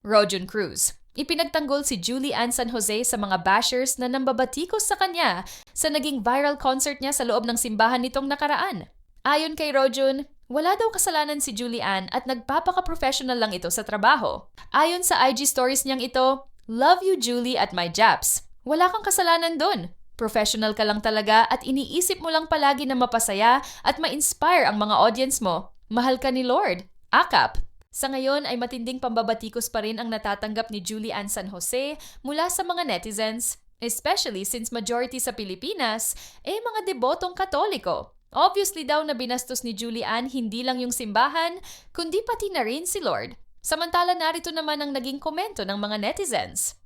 Rojan Cruz. Ipinagtanggol si Julie Ann San Jose sa mga bashers na nambabatikos sa kanya sa naging viral concert niya sa loob ng simbahan nitong nakaraan. Ayon kay Rojun, wala daw kasalanan si Julie Ann at nagpapaka-professional lang ito sa trabaho. Ayon sa IG stories niyang ito, Love you Julie at my Japs. Wala kang kasalanan dun. Professional ka lang talaga at iniisip mo lang palagi na mapasaya at ma-inspire ang mga audience mo. Mahal ka ni Lord. Akap. Sa ngayon ay matinding pambabatikos pa rin ang natatanggap ni Julie Ann San Jose mula sa mga netizens, especially since majority sa Pilipinas ay mga debotong katoliko. Obviously daw na binastos ni Julie Ann hindi lang yung simbahan, kundi pati na rin si Lord. Samantala narito naman ang naging komento ng mga netizens.